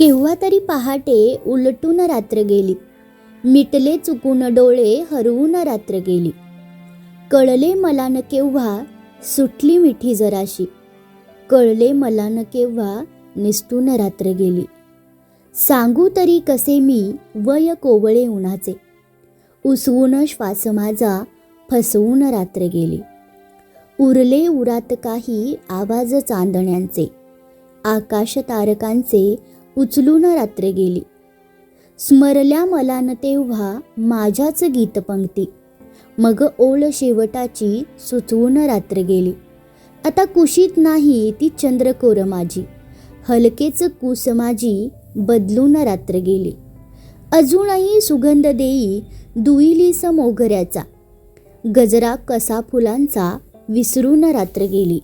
केव्हा तरी पहाटे उलटून रात्र गेली. मिटले चुकून डोळे हरवून रात्र गेली. कळले मला न केव्हा सुटली मिठी जराशी. कळले मला न केव्हा निष्ठून रात्र गेली. सांगू तरी कसे मी वय कोवळे उन्हाचे. उसवून श्वास माझा फसवून रात्र गेली. उरले उरात काही आवाज चांदण्यांचे. आकाश तारकांचे उचलून रात्र गेली. स्मरल्या मला न तेव्हा माझ्याच गीतपंक्ती मग ओळ शेवटाची सुचवून रात्र गेली. आता कुशीत नाही ती चंद्रकोर माझी. हलकेच कुस माझी बदलून रात्र गेली. अजूनही सुगंध देई दुईलीस मोगऱ्याचा गजरा कसा फुलांचा विसरून रात्र गेली.